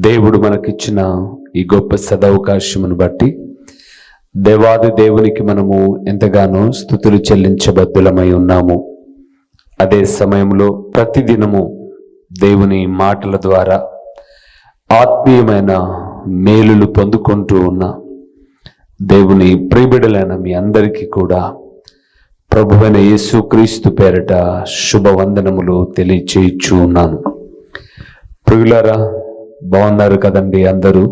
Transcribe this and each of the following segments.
దేవుడు మనకిచ్చిన ఈ గొప్ప సదవకాశమును బట్టి దేవాది దేవునికి మనము ఎంతగానో స్థుతులు చెల్లించబద్దులమై ఉన్నాము. అదే సమయంలో ప్రతిదినము దేవుని మాటల ద్వారా ఆత్మీయమైన మేలులు పొందుకుంటూ ఉన్న దేవుని ప్రియబిడలైన మీ అందరికీ కూడా ప్రభువైన యేసుక్రీస్తు పేరట శుభవందనములు తెలియచేయచ్చు ఉన్నాను ప్రియులారా బాగున్నారు కదండి అందరూ.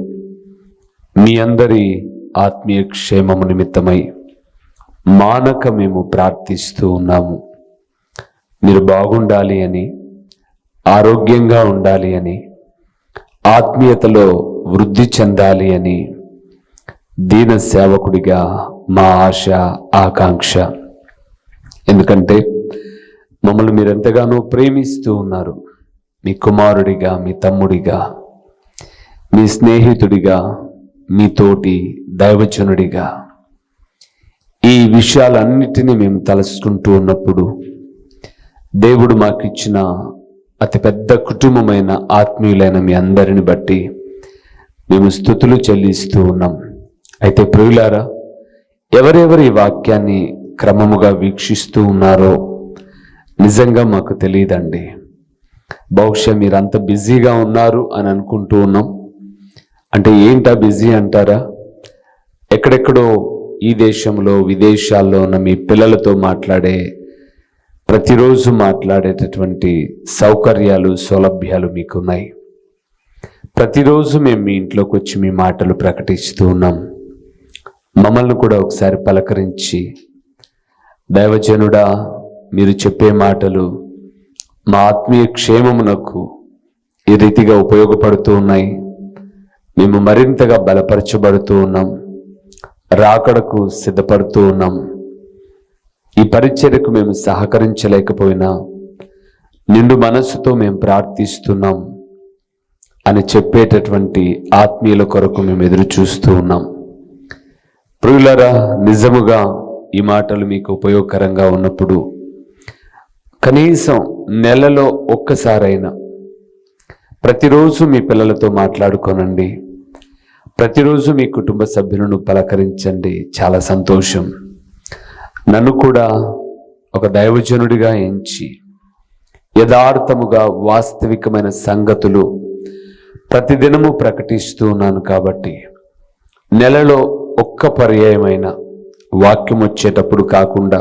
మీ అందరి ఆత్మీయ క్షేమము నిమిత్తమై మానక మేము ప్రార్థిస్తూ ఉన్నాము. మీరు బాగుండాలి అని ఆరోగ్యంగా ఉండాలి అని ఆత్మీయతలో వృద్ధి చెందాలి అని దీన సేవకుడిగా మా ఆశ ఆకాంక్ష. ఎందుకంటే మమ్మల్ని మీరు ఎంతగానో ప్రేమిస్తూ ఉన్నారు. మీ కుమారుడిగా మీ తమ్ముడిగా మీ స్నేహితుడిగా మీ తోటి దైవజనుడిగా. ఈ విషయాలన్నిటినీ మేము తలుసుకుంటూ ఉన్నప్పుడు దేవుడు మాకు ఇచ్చిన అతిపెద్ద కుటుంబమైన ఆత్మీయులైన మీ అందరిని బట్టి మేము స్థుతులు చెల్లిస్తూ ఉన్నాం. అయితే ప్రియులారా ఎవరెవరు ఈ వాక్యాన్ని క్రమముగా వీక్షిస్తూ ఉన్నారో నిజంగా మాకు తెలియదండి. బహుశా మీరంత బిజీగా ఉన్నారు అని అనుకుంటూ ఉన్నాం. అంటే ఏంటా బిజీ అంటారా? ఎక్కడెక్కడో ఈ దేశంలో విదేశాల్లో ఉన్న మీ పిల్లలతో మాట్లాడే ప్రతిరోజు మాట్లాడేటటువంటి సౌకర్యాలు సౌలభ్యాలు మీకున్నాయి. ప్రతిరోజు మేము మీ ఇంట్లోకి వచ్చి మీ మాటలు ప్రకటిస్తూ ఉన్నాం. మమ్మల్ని కూడా ఒకసారి పలకరించి దైవజనుడా మీరు చెప్పే మాటలు మా ఆత్మీయ క్షేమమునకు ఈ రీతిగా ఉపయోగపడుతూ ఉన్నాయి. మేము మరింతగా బలపరచబడుతూ ఉన్నాం. రాకడకు సిద్ధపడుతూ ఉన్నాం. ఈ పరిచర్యకు మేము సహకరించలేకపోయినా నిండు మనస్సుతో మేము ప్రార్థిస్తున్నాం అని చెప్పేటటువంటి ఆత్మీయుల కొరకు మేము ఎదురు చూస్తూ ఉన్నాం. ప్రియులరా నిజముగా ఈ మాటలు మీకు ఉపయోగకరంగా ఉన్నప్పుడు కనీసం నెలలో ఒక్కసారైనా ప్రతిరోజు మీ పిల్లలతో మాట్లాడుకోనండి. ప్రతిరోజు మీ కుటుంబ సభ్యులను పలకరించండి. చాలా సంతోషం. నన్ను కూడా ఒక దైవజనుడిగా ఎంచి యథార్థముగా వాస్తవికమైన సంగతులు ప్రతిదినము ప్రకటిస్తూ ఉన్నాను కాబట్టి నెలలో ఒక్క పర్యాయమైన వాక్యం వచ్చేటప్పుడు కాకుండా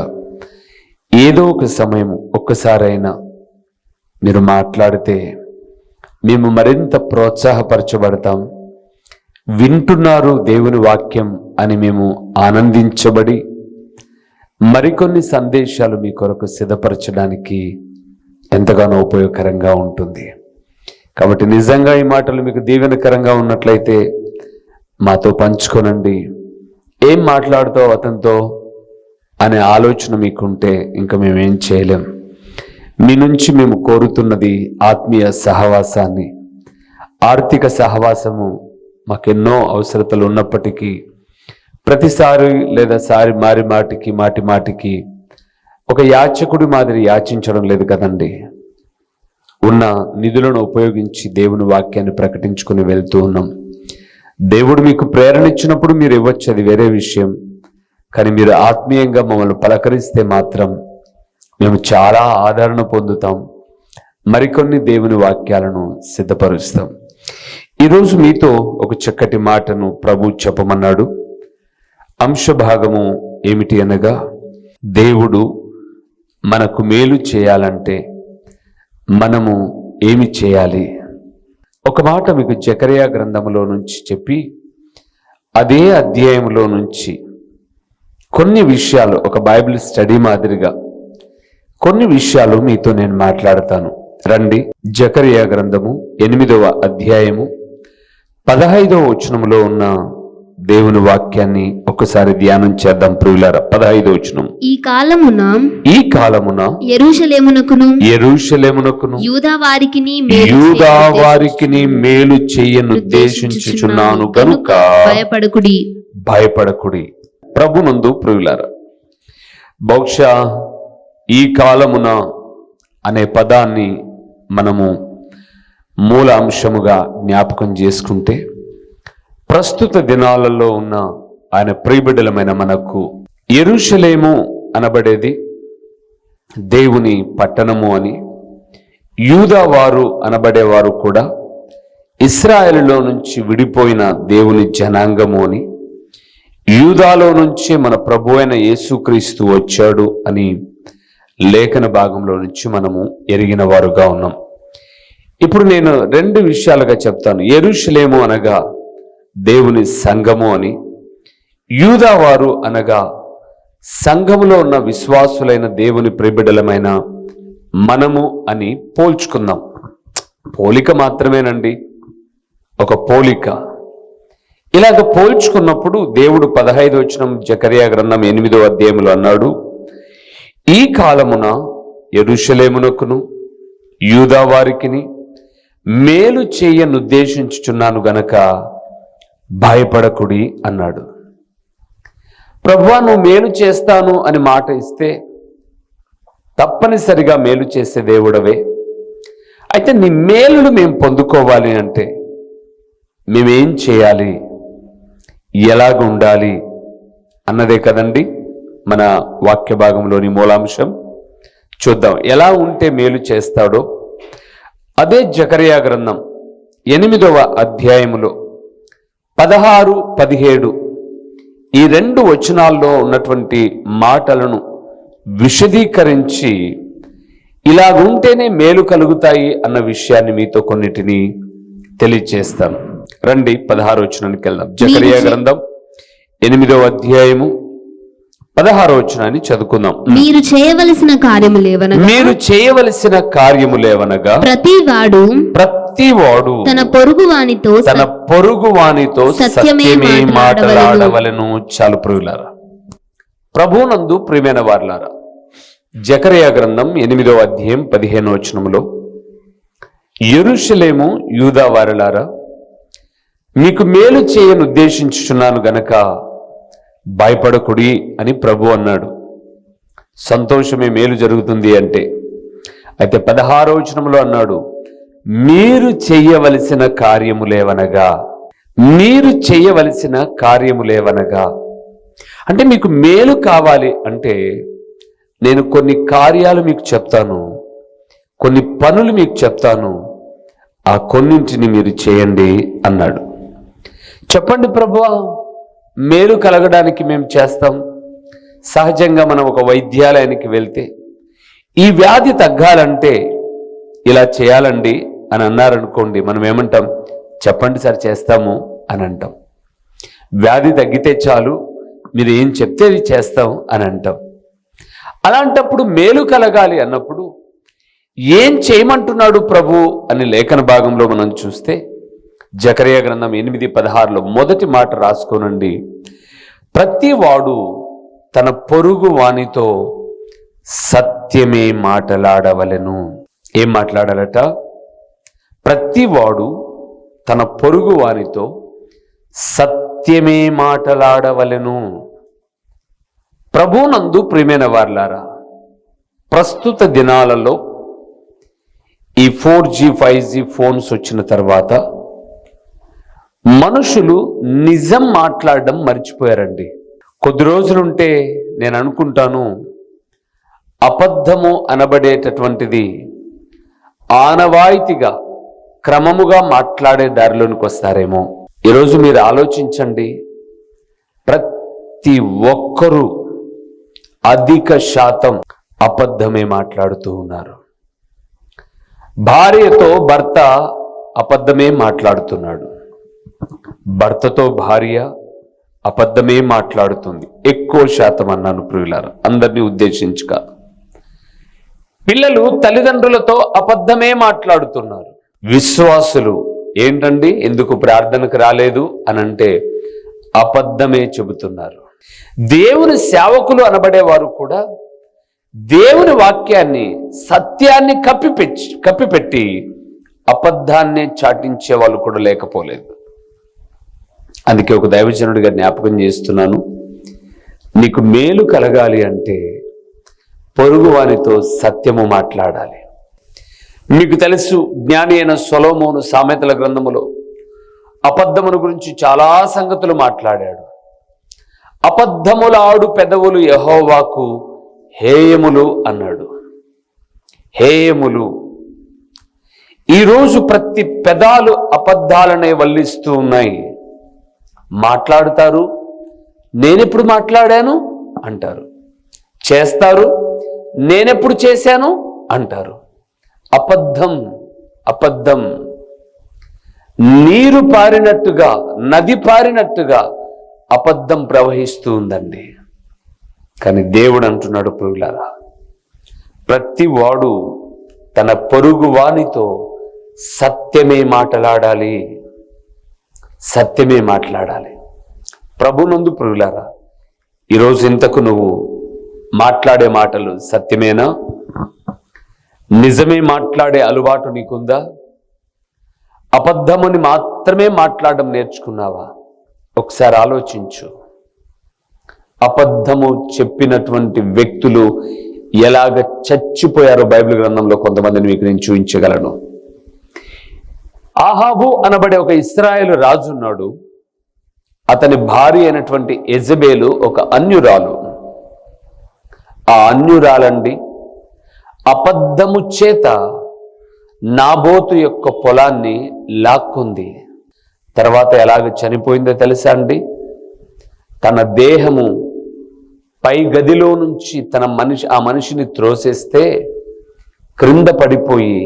ఏదో ఒక సమయం ఒక్కసారైనా మీరు మాట్లాడితే మేము మరింత ప్రోత్సాహపరచబడతాం. వింటున్నారు దేవుని వాక్యం అని మేము ఆనందించబడి మరికొన్ని సందేశాలు మీ కొరకు సిద్ధపరచడానికి ఎంతగానో ఉపయోగకరంగా ఉంటుంది. కాబట్టి నిజంగా ఈ మాటలు మీకు దీవెనకరంగా ఉన్నట్లయితే మాతో పంచుకోనండి. ఏం మాట్లాడుతావు అతనితో అనే ఆలోచన మీకుంటే ఇంకా మేమేం చేయలేం. మీ నుంచి మేము కోరుతున్నది ఆత్మీయ సహవాసాన్ని ఆర్థిక సహవాసము మాకెన్నో అవసరతలు ఉన్నప్పటికీ ప్రతిసారి లేదా సారి మారి మాటికి మాటి మాటికి ఒక యాచకుడి మాదిరి యాచించడం లేదు కదండి. ఉన్న నిధులను ఉపయోగించి దేవుని వాక్యాన్ని ప్రకటించుకుని వెళ్తూ ఉన్నాం. దేవుడు మీకు ప్రేరణ ఇచ్చినప్పుడు మీరు ఇవ్వచ్చు అది వేరే విషయం. కానీ మీరు ఆత్మీయంగా మమ్మల్ని పలకరిస్తే మాత్రం మేము చాలా ఆదరణ పొందుతాం. మరికొన్ని దేవుని వాక్యాలను సిద్ధపరుస్తాం. ఈరోజు మీతో ఒక చక్కటి మాటను ప్రభు చెప్పమన్నాడు. అంశభాగము ఏమిటి అనగా దేవుడు మనకు మేలు చేయాలంటే మనము ఏమి చేయాలి? ఒక మాట మీకు జకరియా గ్రంథములో నుంచి చెప్పి అదే అధ్యాయంలో నుంచి కొన్ని విషయాలు ఒక బైబిల్ స్టడీ మాదిరిగా కొన్ని విషయాలు మీతో నేను మాట్లాడతాను. రండి జకరియా గ్రంథము ఎనిమిదవ అధ్యాయము పదహైదవ వచనములో ఉన్న దేవుని వాక్యాన్ని ఒకసారి ధ్యానం చేద్దాం ప్రియులార. పదహైదవ వచనం. ఈ కాలమున ఈ కాలమున ఎరుషలేమునకును ఎరుషలేమునకును యూదా వారికిని యూదా వారికి మేలు చేయనుద్దేశించుచున్నాను గనుక భయపడకుడి. భయపడకుడి. ప్రభునందు ప్రియులార బహుశా ఈ కాలమున అనే పదాన్ని మనము మూల అంశముగా జ్ఞాపకం చేసుకుంటే ప్రస్తుత దినాలలో ఉన్న ఆయన ప్రియబిడ్డలమైన మనకు ఎరుషలేము అనబడేది దేవుని పట్టణము అని యూదా వారు అనబడేవారు కూడా ఇస్రాయేల్లో నుంచి విడిపోయిన దేవుని జనాంగము అని యూదాలో నుంచే మన ప్రభు అయిన యేసుక్రీస్తు వచ్చాడు అని లేఖన భాగంలో నుంచి మనము ఎరిగిన వారుగా ఉన్నాం. ఇప్పుడు నేను రెండు విషయాలుగా చెప్తాను. ఎరుషులేము అనగా దేవుని సంఘము అని యూదా వారు అనగా సంఘములో ఉన్న విశ్వాసులైన దేవుని ప్రిబిడలమైన మనము అని పోల్చుకుందాం. పోలిక మాత్రమేనండి ఒక పోలిక. ఇలాగ పోల్చుకున్నప్పుడు దేవుడు పదహైదు వచనం జకరియా గ్రంథం ఎనిమిదో అధ్యాయములు అన్నాడు ఈ కాలమున ఎరుషలేమునకును యూదా వారికిని మేలు చేయనుద్దేశించుచున్నాను గనక భయపడకుడి అన్నాడు. ప్రభువా నువ్వు మేలు చేస్తాను అని మాట ఇస్తే తప్పనిసరిగా మేలు చేసే దేవుడవే. అయితే నీ మేలును మేము పొందుకోవాలి అంటే మేమేం చేయాలి? ఎలాగ ఉండాలి? అన్నదే కదండి మన వాక్య భాగంలోని మూలాంశం. చూద్దాం ఎలా ఉంటే మేలు చేస్తాడో అదే జకరియా గ్రంథం ఎనిమిదవ అధ్యాయములో పదహారు పదిహేడు ఈ రెండు వచనాల్లో ఉన్నటువంటి మాటలను విశదీకరించి ఇలాగుంటేనే మేలు కలుగుతాయి అన్న విషయాన్ని మీతో కొన్నిటిని తెలియచేస్తాను. రండి పదహారు వచనానికి వెళ్దాం. జకరియా గ్రంథం ఎనిమిదవ అధ్యాయము పదహారు వచనాన్ని చదువుకుందాం. మీరు చేయవలసిన కార్యములేవనగా మీరు చేయవలసిన కార్యములేవనగా ప్రతి వాడు ప్రతి వాడు తన పొరుగు వానితో తన పొరుగు వానితో సత్యమే మాట్లాడవలెను. చాలు ప్రియులారా. ప్రభునందు ప్రియమైన వార్లారా జకరియా గ్రంథం ఎనిమిదో అధ్యాయం పదిహేను వచనములో ఎరుషలేము యూదా వారలారా మీకు మేలు చేయను ఉద్దేశించుచున్నాను గనక భయపడకుడి అని ప్రభు అన్నాడు. సంతోషమే మేలు జరుగుతుంది అంటే. అయితే పదహారో వచనంలో అన్నాడు మీరు చెయ్యవలసిన కార్యములేవనగా మీరు చెయ్యవలసిన కార్యములేవనగా అంటే మీకు మేలు కావాలి అంటే నేను కొన్ని కార్యాలు మీకు చెప్తాను కొన్ని పనులు మీకు చెప్తాను ఆ కొన్నింటిని మీరు చేయండి అన్నాడు. చెప్పండి ప్రభువా మేలు కలగడానికి మేము చేస్తాం. సహజంగా మనం ఒక వైద్యాలయానికి వెళ్తే ఈ వ్యాధి తగ్గాలంటే ఇలా చేయాలండి అని అన్నారనుకోండి మనం ఏమంటాం? చెప్పండి సార్ చేస్తాము అని అంటాం. వ్యాధి తగ్గితే చాలు మీరు ఏం చెప్తే అది చేస్తాం అని అంటాం. అలాంటప్పుడు మేలు కలగాలి అన్నప్పుడు ఏం చేయమంటున్నాడు ప్రభు అని లేఖన భాగంలో మనం చూస్తే జకరియా గ్రంథం ఎనిమిది పదహారులో మొదటి మాట రాసుకోనండి. ప్రతి వాడు తన పొరుగు వానితో సత్యమే మాటలాడవలెను. ఏం మాట్లాడాలట? ప్రతి వాడు తన పొరుగు వారితో సత్యమే మాటలాడవలెను. ప్రభునందు ప్రియమైన వార్లారా ప్రస్తుత దినాలలో ఈ four G five G phones వచ్చిన తర్వాత మనుషులు నిజం మాట్లాడడం మర్చిపోయారండి. కొద్ది రోజులుంటే నేను అనుకుంటాను అబద్ధము అనబడేటటువంటిది ఆనవాయితీగా క్రమముగా మాట్లాడే దారిలోనికి వస్తారేమో. ఈరోజు మీరు ఆలోచించండి ప్రతి ఒక్కరూ అధిక శాతం అబద్ధమే మాట్లాడుతూ ఉన్నారు. భార్యతో భర్త అబద్ధమే మాట్లాడుతున్నాడు. భర్తతో భార్య అబద్ధమే మాట్లాడుతుంది. ఎక్కువ శాతం అన్నాను ప్రియులారా అందరినీ ఉద్దేశించి కాదు పిల్లలు తల్లిదండ్రులతో అబద్ధమే మాట్లాడుతున్నారు. విశ్వాసులు ఏంటండి? ఎందుకు ప్రార్థనకు రాలేదు? అని అంటే అబద్ధమే చెబుతున్నారు. దేవుని సేవకులు అనబడేవారు కూడా దేవుని వాక్యాన్ని సత్యాన్ని కప్పిపెట్టి కప్పిపెట్టి అబద్ధాన్నే చాటించే వాళ్ళు కూడా లేకపోలేదు. అందుకే ఒక దైవజనుడిగా జ్ఞాపకం చేస్తున్నాను. నీకు మేలు కలగాలి అంటే పొరుగువానితో సత్యము మాట్లాడాలి. మీకు తెలుసు జ్ఞాని అయిన సొలోమోను సామెతల గ్రంథములో అబద్ధమును గురించి చాలా సంగతులు మాట్లాడాడు. అబద్ధములాడు పెదవులు యహోవాకు హేయములు అన్నాడు. హేయములు. ఈరోజు ప్రతి పెదాలు అబద్ధాలనే వల్లిస్తూ ఉన్నాయి. మాట్లాడుతారు. నేనెప్పుడు మాట్లాడాను? అంటారు. చేస్తారు. నేనెప్పుడు చేశాను? అంటారు. అబద్ధం అబద్ధం. నీరు పారినట్టుగా నది పారినట్టుగా అబద్ధం ప్రవహిస్తూ ఉందండి కానీ దేవుడు అంటున్నాడు పురుగులారా ప్రతి వాడు తన పొరుగు వానితో సత్యమే మాట్లాడాలి. సత్యమే మాట్లాడాలి. ప్రభునందు పురుగులారా ఈరోజు ఇంతకు నువ్వు మాట్లాడే మాటలు సత్యమేనా? నిజమే మాట్లాడే అలవాటు నీకుందా? అబద్ధమని మాత్రమే మాట్లాడడం నేర్చుకున్నావా? ఒకసారి ఆలోచించు. అబద్ధము చెప్పినటువంటి వ్యక్తులు ఎలాగ చచ్చిపోయారో బైబిల్ గ్రంథంలో కొంతమందిని మీకు నేను చూపించగలను. ఆహాబు అనబడే ఒక ఇస్రాయేల్ రాజు ఉన్నాడు అతని భార్య అయినటువంటి ఎజబేలు ఒక అన్యురాలు. ఆ అన్యురాలండి అబద్ధము చేత నాబోతు యొక్క పొలాన్ని లాక్కుంది. తర్వాత ఎలాగ చనిపోయిందో తెలుసా అండి? తన దేహము పై గదిలో నుంచి తన మనిషి ఆ మనిషిని త్రోసేస్తే క్రింద పడిపోయి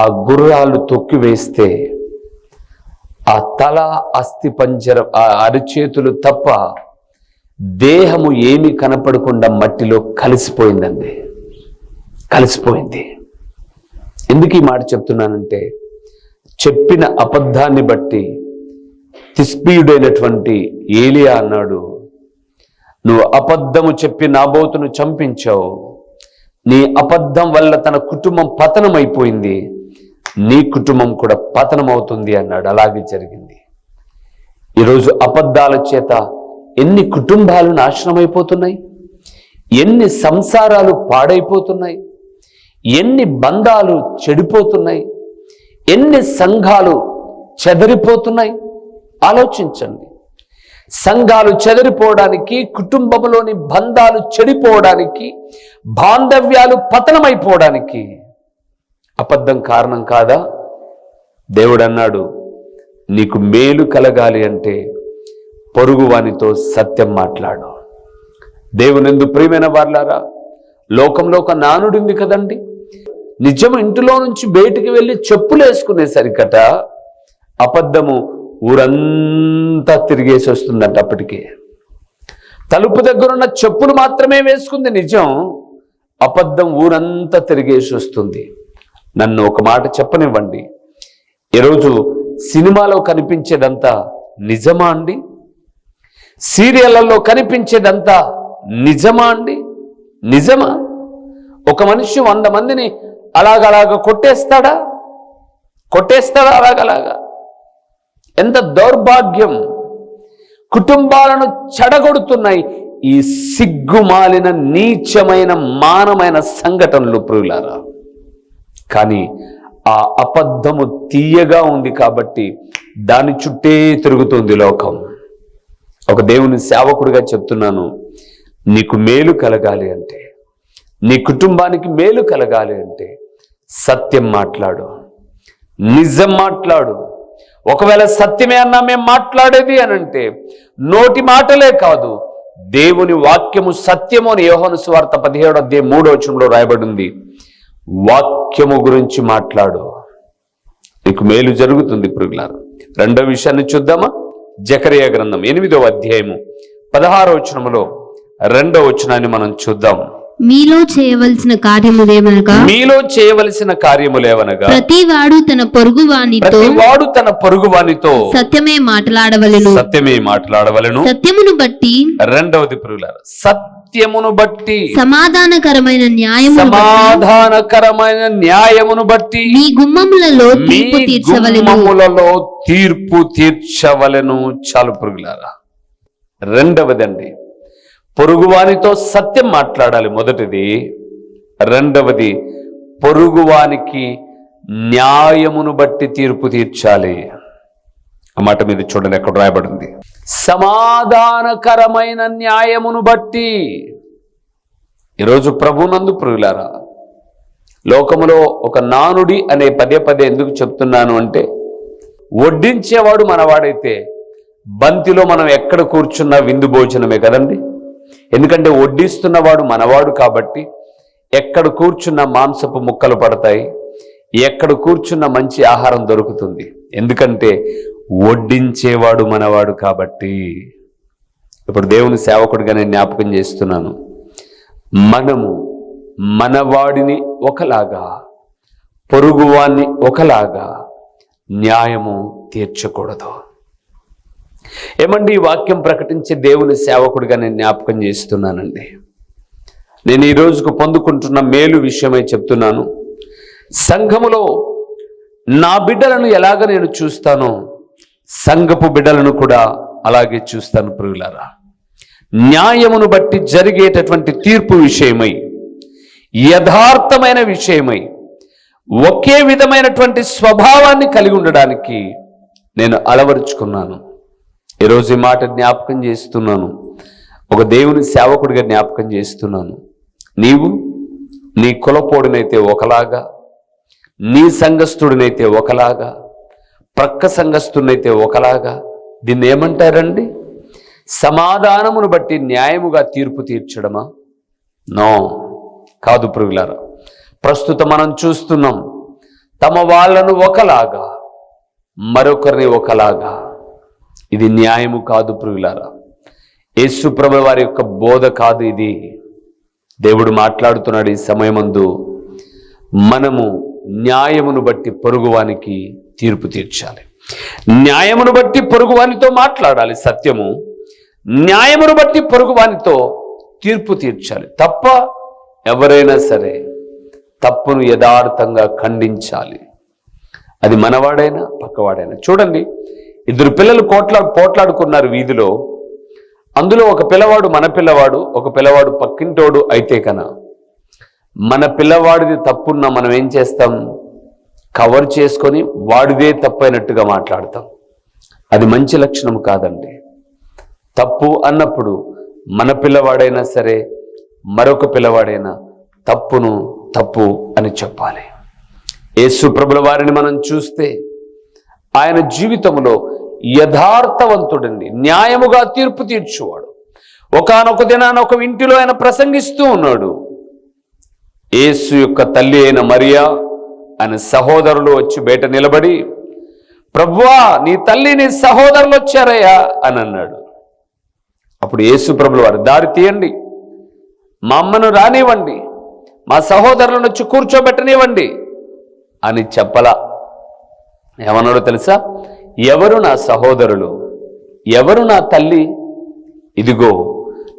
ఆ గుర్రాలు తొక్కి వేస్తే ఆ తల అస్థి పంజర ఆ అరిచేతులు తప్ప దేహము ఏమీ కనపడకుండా మట్టిలో కలిసిపోయిందండి. కలిసిపోయింది. ఎందుకు ఈ మాట చెప్తున్నానంటే చెప్పిన అబద్ధాన్ని బట్టి తిస్పీయుడైనటువంటి ఏలియా అన్నాడు నువ్వు అబద్ధము చెప్పి నాబోతును చంపించావు. నీ అబద్ధం వల్ల తన కుటుంబం పతనమైపోయింది. నీ కుటుంబం కూడా పతనమవుతుంది అన్నాడు. అలాగే జరిగింది. ఈరోజు అబద్ధాల చేత ఎన్ని కుటుంబాలు నాశనమైపోతున్నాయి? ఎన్ని సంసారాలు పాడైపోతున్నాయి? ఎన్ని బంధాలు చెడిపోతున్నాయి? ఎన్ని సంఘాలు చెదరిపోతున్నాయి? ఆలోచించండి. సంఘాలు చెదరిపోవడానికి కుటుంబంలోని బంధాలు చెడిపోవడానికి బాంధవ్యాలు పతనమైపోవడానికి అబద్ధం కారణం కాదా? దేవుడు అన్నాడు నీకు మేలు కలగాలి అంటే పొరుగువానితో సత్యం మాట్లాడు. దేవునందు ప్రియమైన వార్లారా లోకంలో ఒక నానుడింది కదండి. నిజం ఇంటిలో నుంచి బయటికి వెళ్ళి చెప్పులు వేసుకునేసరికట అబద్ధము ఊరంతా తిరిగేసి వస్తుందంట అప్పటికే. తలుపు దగ్గరున్న చెప్పులు మాత్రమే వేసుకుంది నిజం అబద్ధం ఊరంతా తిరిగేసి వస్తుంది. నన్ను ఒక మాట చెప్పనివ్వండి. ఈరోజు సినిమాలో కనిపించేదంతా నిజమా అండి? సీరియళ్ళలో కనిపించేదంతా నిజమా అండి? నిజమా? ఒక మనిషి వంద మందిని అలాగలాగ కొట్టేస్తాడా? కొట్టేస్తాడా అలాగలాగా? ఎంత దౌర్భాగ్యం! కుటుంబాలను చెడగొడుతున్నాయి ఈ సిగ్గుమాలిన నీచమైన మానమైన సంఘటనలు ప్రియులారా. కానీ ఆ అబద్ధము తీయగా ఉంది కాబట్టి దాని చుట్టే తిరుగుతుంది లోకం. ఒక దేవుని సేవకుడిగా చెప్తున్నాను నీకు మేలు కలగాలి అంటే నీ కుటుంబానికి మేలు కలగాలి అంటే సత్యం మాట్లాడు నిజం మాట్లాడు. ఒకవేళ సత్యమే అన్నా మేము మాట్లాడేది అని అంటే నోటి మాటలే కాదు దేవుని వాక్యము సత్యము అని యోహను స్వార్థ పదిహేడు అధ్యయ మూడో వచనంలో రాయబడింది వాక్యము గురించి మాట్లాడు. నీకు మేలు జరుగుతుంది పురుగులారు రెండో విషయాన్ని చూద్దామా? జకరియా గ్రంథం ఎనిమిదవ అధ్యాయము పదహారో వచనములో రెండో వచనాన్ని మనం చూద్దాం. మీలో చేయవలసిన కార్యములేమనగా? మీలో చేయవలసిన కార్యములేవనగా? ప్రతివాడు తన పొరుగు వానితో వాడు తన పొరుగు వానితో సత్యమే మాట్లాడవలెను. సత్యమే మాట్లాడవలను. సత్యమును బట్టి రెండవది పురుగులారు సత్యమును బట్టి సమాధానకరమైన న్యాయము సమాధానకరమైన న్యాయమును బట్టి మీ గుమ్మములలో తీర్పు తీర్చవలెను. గుమ్మములలో తీర్పు తీర్చవలెను. చాలు పురుగులారా. రెండవదండి పొరుగువానితో సత్యం మాట్లాడాలి. మొదటిది రెండవది పొరుగువానికి న్యాయమును బట్టి తీర్పు తీర్చాలి. ఆ మాట మీద చూడండి ఎక్కడ రాయబడింది. సమాధానకరమైన న్యాయమును బట్టి ఈరోజు ప్రభునందు ప్రియులారా లోకములో ఒక నానుడి అనే పదే పదే ఎందుకు చెప్తున్నాను అంటే వడ్డించేవాడు మనవాడైతే బంతిలో మనం ఎక్కడ కూర్చున్నా విందు భోజనమే కదండి. ఎందుకంటే వడ్డిస్తున్నవాడు మనవాడు కాబట్టి ఎక్కడ కూర్చున్న మాంసపు ముక్కలు పడతాయి ఎక్కడ కూర్చున్న మంచి ఆహారం దొరుకుతుంది. ఎందుకంటే వడ్డించేవాడు మనవాడు కాబట్టి. ఇప్పుడు దేవుని సేవకుడిగా నేను జ్ఞాపకం చేస్తున్నాను. మనము మనవాడిని ఒకలాగా పొరుగువాణ్ణి ఒకలాగా న్యాయము తీర్చకూడదు. ఏమండి ఈ వాక్యం ప్రకటించే దేవుని సేవకుడిగా నేను జ్ఞాపకం చేస్తున్నానండి? నేను ఈ రోజుకు పొందుకుంటున్న మేలు విషయమై చెప్తున్నాను. సంఘములో నా బిడ్డలను ఎలాగ నేను చూస్తానో సంఘపు బిడ్డలను కూడా అలాగే చూస్తాను ప్రియులారా. న్యాయమును బట్టి జరిగేటటువంటి తీర్పు విషయమై యథార్థమైన విషయమై ఒకే విధమైనటువంటి స్వభావాన్ని కలిగి ఉండడానికి నేను అలవరుచుకున్నాను. ఈరోజు ఈ మాట జ్ఞాపకం చేస్తున్నాను. ఒక దేవుని సేవకుడిగా జ్ఞాపకం చేస్తున్నాను. నీవు నీ కులపోడినైతే ఒకలాగా నీ సంఘస్థుడినైతే ఒకలాగా ప్రక్క సంఘస్థుడినైతే ఒకలాగా దీన్ని ఏమంటారండి? సమాధానమును బట్టి న్యాయముగా తీర్పు తీర్చడమా? నో. కాదు ప్రియులారా ప్రస్తుతం మనం చూస్తున్నాం తమ వాళ్ళను ఒకలాగా మరొకరిని ఒకలాగా. ఇది న్యాయము కాదు ప్రియులారా యేసుప్రభు వారి యొక్క బోధ కాదు ఇది. దేవుడు మాట్లాడుతున్నాడు ఈ సమయమందు మనము న్యాయమును బట్టి పొరుగువానికి తీర్పు తీర్చాలి. న్యాయమును బట్టి పొరుగువానితో మాట్లాడాలి సత్యము. న్యాయమును బట్టి పొరుగువానితో తీర్పు తీర్చాలి. తప్ప ఎవరైనా సరే తప్పును యథార్థంగా ఖండించాలి. అది మనవాడైనా పక్కవాడైనా. చూడండి ఇద్దరు పిల్లలు కోట్లా పోట్లాడుకున్నారు వీధిలో. అందులో ఒక పిల్లవాడు మన పిల్లవాడు ఒక పిల్లవాడు పక్కింటోడు అయితే కన మన పిల్లవాడిది తప్పున్న మనం ఏం చేస్తాం? కవర్ చేసుకొని వాడిదే తప్పైనట్టుగా మాట్లాడతాం. అది మంచి లక్షణం కాదండి. తప్పు అన్నప్పుడు మన పిల్లవాడైనా సరే మరొక పిల్లవాడైనా తప్పును తప్పు అని చెప్పాలి. యేసు ప్రభుల వారిని మనం చూస్తే ఆయన జీవితంలో యథార్థవంతుడండి. న్యాయముగా తీర్పు తీర్చువాడు. ఒకనొక దినాన ఒక ఇంటిలో ఆయన ప్రసంగిస్తూ ఉన్నాడు. యేసు యొక్క తల్లి అయిన మరియా ఆయన సహోదరులు వచ్చి బయట నిలబడి ప్రభువా నీ తల్లి నీ సహోదరులు వచ్చారయ్యా అని అన్నాడు. అప్పుడు యేసు ప్రభులు వారు దారి తీయండి. మా అమ్మను రానివ్వండి. మా సహోదరులను వచ్చి కూర్చోబెట్టనివ్వండి అని చెప్పలా. ఏమన్నాడో తెలుసా? ఎవరు నా సహోదరులు? ఎవరు నా తల్లి? ఇదిగో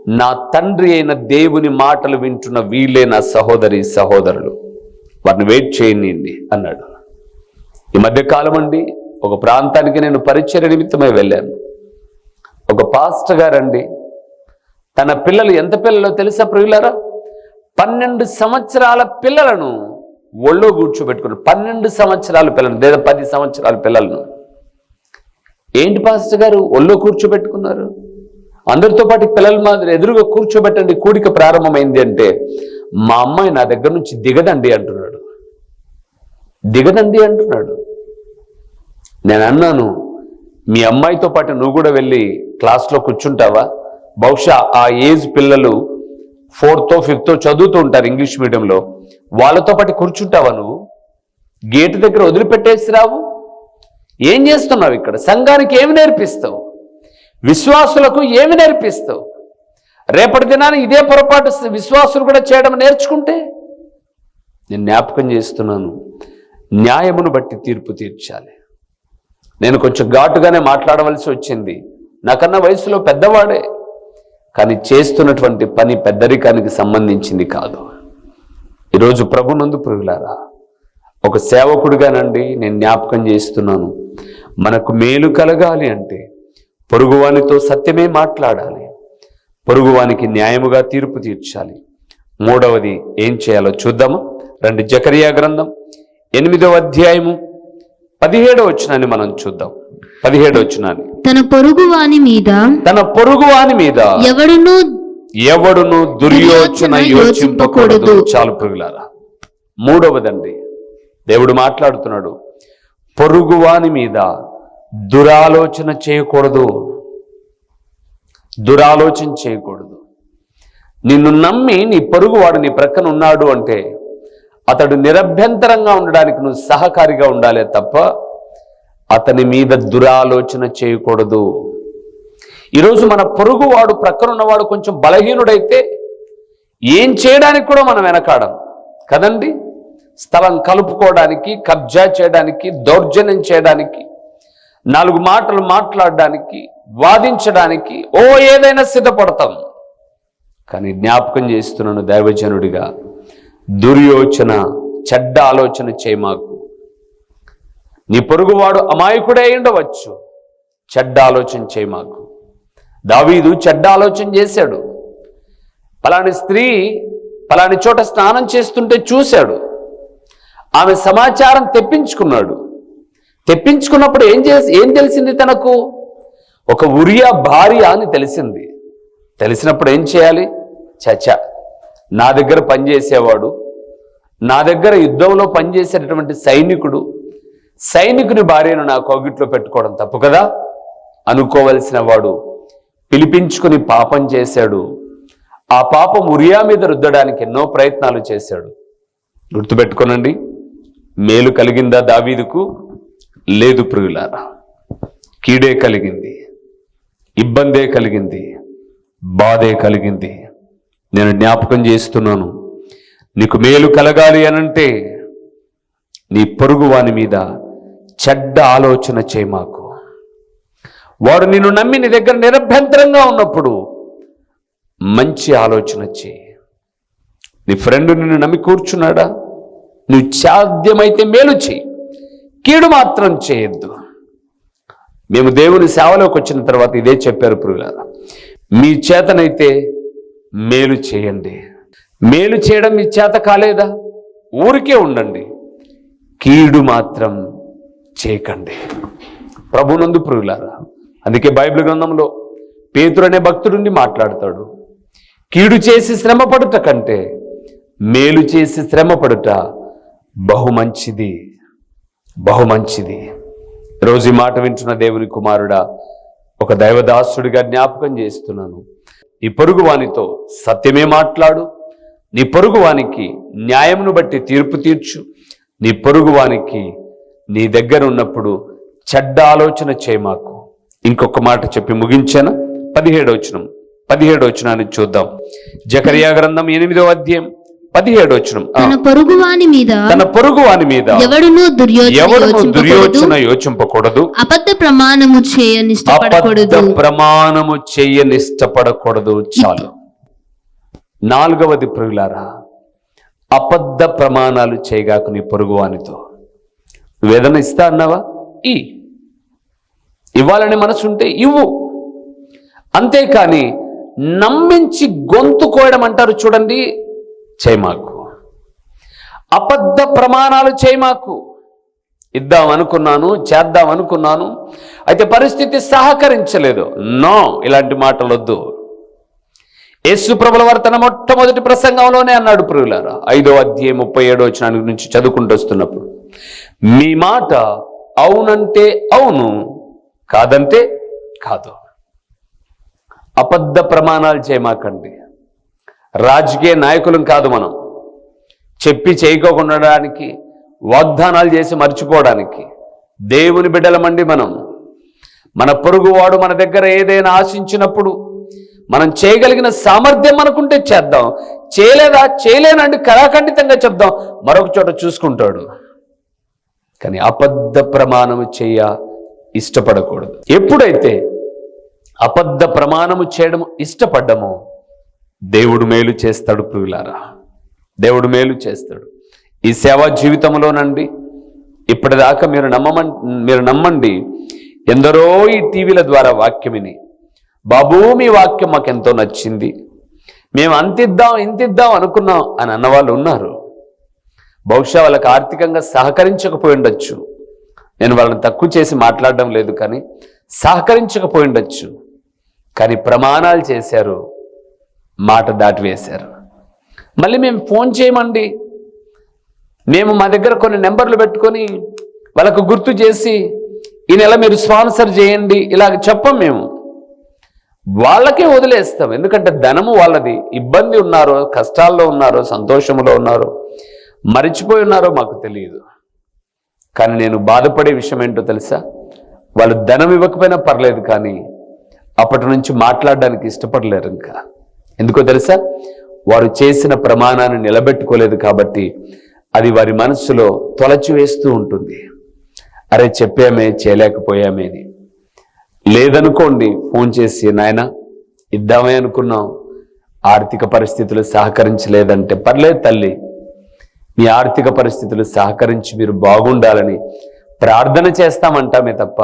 నా తండ్రి అయిన దేవుని మాటలు వింటున్న వీళ్ళే నా సహోదరి సహోదరులు. వారిని వెయిట్ చేయండి అన్నాడు. ఈ మధ్య కాలం అండి ఒక ప్రాంతానికి నేను పరిచయ నిమిత్తమై వెళ్ళాను. ఒక పాస్టర్ గారండి తన పిల్లలు ఎంత పిల్లలో తెలుసా ప్రియులారా? పన్నెండు సంవత్సరాల పిల్లలను ఒళ్ళో కూర్చోబెట్టుకున్నారు. పన్నెండు సంవత్సరాల పిల్లలు లేదా పది సంవత్సరాల పిల్లలను. ఏంటి పాస్టర్ గారు ఒళ్ళో కూర్చోబెట్టుకున్నారు? అందరితో పాటు పిల్లల మాదిరి ఎదురుగా కూర్చోబెట్టండి కూడిక ప్రారంభమైంది అంటే మా అమ్మాయి నా దగ్గర నుంచి దిగదండి అంటున్నాడు. దిగదండి అంటున్నాడు. నేను అన్నాను మీ అమ్మాయితో పాటు నువ్వు కూడా వెళ్ళి క్లాస్లో కూర్చుంటావా? బహుశా ఆ ఏజ్ పిల్లలు ఫోర్తో ఫిఫ్త్తో చదువుతూ ఉంటారు ఇంగ్లీష్ మీడియంలో. వాళ్ళతో పాటు కూర్చుంటావా నువ్వు? గేటు దగ్గర వదిలిపెట్టేసి రావు. ఏం చేస్తున్నావు ఇక్కడ? సంఘానికి ఏమి నేర్పిస్తావు? విశ్వాసులకు ఏమి నేర్పిస్తావు రేపటి దినాన్ని ఇదే పొరపాటు విశ్వాసులు కూడా చేయడం నేర్చుకుంటే? నేను జ్ఞాపకం చేస్తున్నాను. న్యాయమును బట్టి తీర్పు తీర్చాలి. నేను కొంచెం ఘాటుగానే మాట్లాడవలసి వచ్చింది. నాకన్నా వయసులో పెద్దవాడే. కానీ చేస్తున్నటువంటి పని పెద్దరికానికి సంబంధించింది కాదు. ఈరోజు ప్రభునందు పురుగులారా ఒక సేవకుడిగానండి నేను జ్ఞాపకం చేస్తున్నాను. మనకు మేలు కలగాలి అంటే పొరుగువానితో సత్యమే మాట్లాడాలి. పొరుగువానికి న్యాయముగా తీర్పు తీర్చాలి. మూడవది ఏం చేయాలో చూద్దాము? రండి జకరియా గ్రంథం ఎనిమిదవ అధ్యాయము పదిహేడవ వచనాన్ని మనం చూద్దాం. పదిహేడవ వచనాన్ని. తన పొరుగు వాని మీద తన పొరుగువాని మీద ఎవడునూ ఎవడును దుర్యోచన యోచింపకూడదు. చాలు పురుగులారా మూడవదండి. దేవుడు మాట్లాడుతున్నాడు. పొరుగువాని మీద దురాలోచన చేయకూడదు. దురాలోచన చేయకూడదు. నిన్ను నమ్మి నీ పొరుగువాడు నీ ప్రక్కన ఉన్నాడు అంటే అతడు నిరభ్యంతరంగా ఉండడానికి నువ్వు సహకారిగా ఉండాలే తప్ప అతని మీద దురాలోచన చేయకూడదు. ఈరోజు మన పొరుగువాడు ప్రక్కన ఉన్నవాడు కొంచెం బలహీనుడైతే ఏం చేయడానికి కూడా మనం వెనకాడం. కదండి? స్థలం కలుపుకోవడానికి కబ్జా చేయడానికి దౌర్జన్యం చేయడానికి నాలుగు మాటలు మాట్లాడడానికి వాదించడానికి ఓ ఏదైనా సిద్ధపడతాం. కానీ జ్ఞాపకం చేస్తున్నాను దైవజనుడిగా దుర్యోచన చెడ్డ ఆలోచన చేయి మాకు. నీ పొరుగువాడు అమాయకుడే ఉండవచ్చు చెడ్డ ఆలోచన చేయమాకు దావీదు చెడ్డ ఆలోచన చేశాడు. పలాని స్త్రీ పలాని చోట స్నానం చేస్తుంటే చూశాడు. ఆమె సమాచారం తెప్పించుకున్నాడు. తెప్పించుకున్నప్పుడు ఏం చేసి ఏం తెలిసింది తనకు? ఒక ఉరియా భార్య అని తెలిసింది. తెలిసినప్పుడు ఏం చేయాలి? చచ నా దగ్గర పనిచేసేవాడు నా దగ్గర యుద్ధంలో పనిచేసేటటువంటి సైనికుడు సైనికుని భార్యను నా కోగిట్లో పెట్టుకోవడం తప్పు కదా? అనుకోవలసిన వాడు పిలిపించుకుని పాపం చేశాడు. ఆ పాపం ఉరియా మీద రుద్దడానికి ఎన్నో ప్రయత్నాలు చేశాడు. గుర్తుపెట్టుకోనండి. మేలు కలిగిందా దావీదుకు? లేదు ప్రియులారా కీడే కలిగింది ఇబ్బందే కలిగింది బాధే కలిగింది. నేను జ్ఞాపకం చేస్తున్నాను నీకు మేలు కలగాలి అనంటే నీ పొరుగు వాని మీద చెడ్డ ఆలోచన చేయమాకు వాడు నిన్ను నమ్మి నీ దగ్గర నిరభ్యంతరంగా ఉన్నప్పుడు మంచి ఆలోచన చేయి. నీ ఫ్రెండ్ నిన్ను నమ్మి కూర్చున్నాడా? నువ్వు సాధ్యమైతే మేలు చేయి. కీడు మాత్రం చేయొద్దు. మేము దేవుని సేవలోకి వచ్చిన తర్వాత ఇదే చెప్పారు పురుగులారా మీ చేతనైతే మేలు చేయండి. మేలు చేయడం మీ చేత కాలేదా? ఊరికే ఉండండి. కీడు మాత్రం చేయకండి. ప్రభునందు పురుగులారా అందుకే బైబిల్ గ్రంథంలో పేతురు అనే భక్తుడుండి మాట్లాడతాడు. కీడు చేసి శ్రమ పడుట కంటే మేలు చేసి శ్రమ పడుట బహు మంచిది. బహు మంచిది. రోజు ఈ మాట వింటున్న దేవుని కుమారుడా ఒక దైవదాసుడిగా జ్ఞాపకం చేస్తున్నాను. నీ పొరుగు వానితో సత్యమే మాట్లాడు నీ పొరుగు వానికి న్యాయమును బట్టి తీర్పు తీర్చు నీ పొరుగు వానికి నీ దగ్గర ఉన్నప్పుడు చెడ్డ ఆలోచన చేయమాకు ఇంకొక మాట చెప్పి ముగించాను? పదిహేడవచనం పదిహేడు వచనాన్ని చూద్దాం. జకరియా గ్రంథం ఎనిమిదో అధ్యాయం పదిహేడు వచనం. ఆ, తన మీద తన పొరుగు వాని మీద ఎవడునూ దుర్యోచన యోచింపకూడదు. దుర్యోచన యోచింపకూడదు. అబద్ధ ప్రమాణము చేయనిష్టపడకూడదు ప్రమాణము చాలు. నాలుగవది ప్రియులారా అబద్ధ ప్రమాణాలు చేయగాకు నీ పొరుగువానితో. నువ్వేదన్నా ఇస్తా అన్నావా? ఈ. ఇవ్వాలని మనసుంటే ఇవ్వు. అంతేకాని నమ్మించి గొంతు కోయడం అంటారు చూడండి చేయమాకు అబద్ధ ప్రమాణాలు చేయమాకు ఇద్దాం అనుకున్నాను చేద్దాం అనుకున్నాను. అయితే పరిస్థితి సహకరించలేదు. నో ఇలాంటి మాటలు వద్దు యేసు ప్రభుల వర్తన తన మొట్టమొదటి ప్రసంగంలోనే అన్నాడు ప్రియులారా. ఐదో అధ్యాయం ముప్పై ఏడో వచ్చిన నుంచి చదువుకుంటూ వస్తున్నప్పుడు మీ మాట అవునంటే అవును కాదంటే కాదు. అబద్ధ ప్రమాణాలు చేయమాకండి రాజకీయ నాయకులం కాదు మనం. చెప్పి చేయకోకుండడానికి వాగ్దానాలు చేసి మర్చిపోవడానికి దేవుని బిడ్డలమండి మనం. మన పొరుగువాడు మన దగ్గర ఏదైనా ఆశించినప్పుడు మనం చేయగలిగిన సామర్థ్యం మనకుంటే చేద్దాం. చేయలేదా? చేయలేనండి కళాఖండితంగా చెప్దాం. మరొక చోట చూసుకుంటాడు. కానీ అబద్ధ ప్రమాణము చేయ ఇష్టపడకూడదు. ఎప్పుడైతే అబద్ధ ప్రమాణము చేయడం ఇష్టపడ్డమో దేవుడు మేలు చేస్తాడు ప్రియులారా. దేవుడు మేలు చేస్తాడు. ఈ సేవా జీవితంలోనండి ఇప్పటిదాకా మీరు నమ్మమం మీరు నమ్మండి ఎందరో ఈ టీవీల ద్వారా వాక్యం విని బాబూ మీ వాక్యం మాకు ఎంతో నచ్చింది. మేము అంతిద్దాం ఇంతిద్దాం అనుకున్నాం అని అన్నవాళ్ళు ఉన్నారు. బహుశా వాళ్ళకి ఆర్థికంగా సహకరించకపోయి ఉండొచ్చు. నేను వాళ్ళని తక్కువ చేసి మాట్లాడడం లేదు కానీ సహకరించకపోయి ఉండొచ్చు. కానీ ప్రమాణాలు చేశారు. మాట దాటివేశారు. మళ్ళీ మేము ఫోన్ చేయమండి. మేము మా దగ్గర కొన్ని నెంబర్లు పెట్టుకొని వాళ్ళకు గుర్తు చేసి ఈ నెల మీరు స్పాన్సర్ చేయండి ఇలాగ చెప్పం మేము. వాళ్ళకే వదిలేస్తాం. ఎందుకంటే ధనము వాళ్ళది. ఇబ్బంది ఉన్నారో కష్టాల్లో ఉన్నారో సంతోషంలో ఉన్నారో మరిచిపోయి ఉన్నారో మాకు తెలియదు. కానీ నేను బాధపడే విషయం ఏంటో తెలుసా? వాళ్ళు ధనం ఇవ్వకపోయినా పర్లేదు కానీ అప్పటి నుంచి మాట్లాడడానికి ఇష్టపడలేరు ఇంకా. ఎందుకో తెలుసా? వారు చేసిన ప్రమాణాన్ని నిలబెట్టుకోలేదు కాబట్టి అది వారి మనస్సులో తొలచి వేస్తూ ఉంటుంది. అరే చెప్పామే చేయలేకపోయామే అని. లేదనుకోండి ఫోన్ చేసి నాయన ఇద్దామే అనుకున్నాం ఆర్థిక పరిస్థితులు సహకరించలేదంటే పర్లేదు తల్లి. మీ ఆర్థిక పరిస్థితులు సహకరించి మీరు బాగుండాలని ప్రార్థన చేస్తామంటామే తప్ప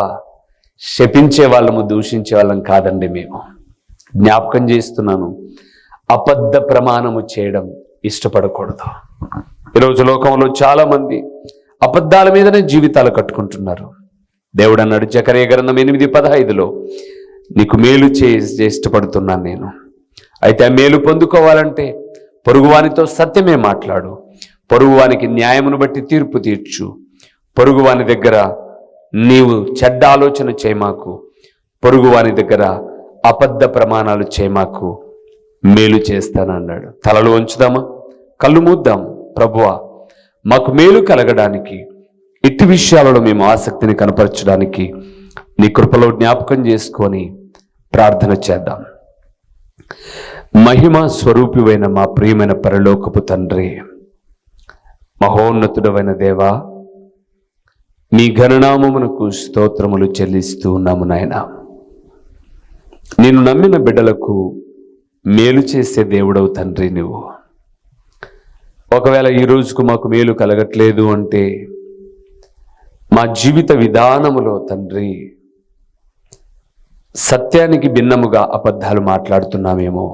శపించే వాళ్ళము దూషించే వాళ్ళం కాదండి మేము. జ్ఞాపకం చేస్తున్నాను అబద్ధ ప్రమాణము చేయడం ఇష్టపడకూడదు. ఈరోజు లోకంలో చాలా మంది అబద్ధాల మీదనే జీవితాలు కట్టుకుంటున్నారు. దేవుడు అన్నాడు జకరే గ్రంథం ఎనిమిది పదహైదులో నీకు మేలు చే చే ఇష్టపడుతున్నాను నేను. అయితే ఆ మేలు పొందుకోవాలంటే పొరుగువానితో సత్యమే మాట్లాడు. పొరుగువానికి న్యాయమును బట్టి తీర్పు తీర్చు. పొరుగువాని దగ్గర నీవు చెడ్డ ఆలోచన చేయమాకు పొరుగువాని దగ్గర అబద్ధ ప్రమాణాలు చేయమాకు మేలు చేస్తానన్నాడు. తలలు ఉంచుదామా కళ్ళు మూద్దాం. ప్రభువా మాకు మేలు కలగడానికి ఇట్టి విషయాలలో మేము ఆసక్తిని కనపరచడానికి నీ కృపలో జ్ఞాపకం చేసుకొని ప్రార్థన చేద్దాం. మహిమ స్వరూపివైన మా ప్రియమైన పరలోకపు తండ్రి మహోన్నతుడమైన దేవా మీ ఘననామమునకు స్తోత్రములు చెల్లిస్తూ ఉన్నాము నాయన. నేను నమ్మిన బిడ్డలకు మేలు చేసే దేవుడవు తండ్రి నువ్వు. ఒకవేళ ఈ రోజుకు మాకు మేలు కలగట్లేదు అంటే మా జీవిత విధానములో తండ్రి సత్యానికి భిన్నముగా అబద్ధాలు మాట్లాడుతున్నామేమో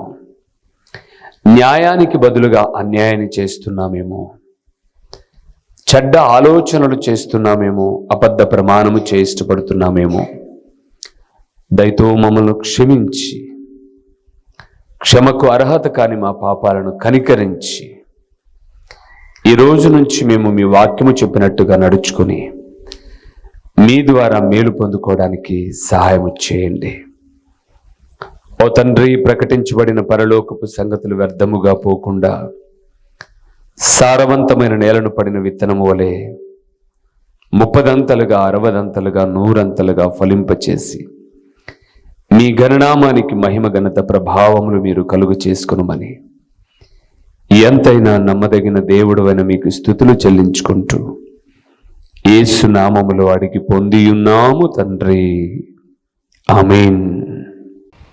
న్యాయానికి బదులుగా అన్యాయాన్ని చేస్తున్నామేమో చెడ్డ ఆలోచనలు చేస్తున్నామేమో అబద్ధ ప్రమాణము చే ఇష్టపడుతున్నామేమో దయతో మమ్మల్ని క్షమించి క్షమకు అర్హత కాని మా పాపాలను కనికరించి ఈ రోజు నుంచి మేము మీ వాక్యము చెప్పినట్టుగా నడుచుకుని మీ ద్వారా మేలు పొందుకోవడానికి సహాయం చేయండి. ఓ తండ్రి ప్రకటించబడిన పరలోకపు సంగతులు వ్యర్థముగా పోకుండా సారవంతమైన నేలను పడిన విత్తనము వలె ముప్పదంతలుగా అరవదంతలుగా నూరంతలుగా ఫలింపచేసి మీ గణనామానికి మహిమ ఘనత ప్రభావములు మీరు కలుగు చేసుకునమని. ఎంతైనా నమ్మదగిన దేవుడు మీకు స్థుతులు చెల్లించుకుంటూ యేసు నామములో అడిగి పొందియున్నాము తండ్రి. ఆమెన్.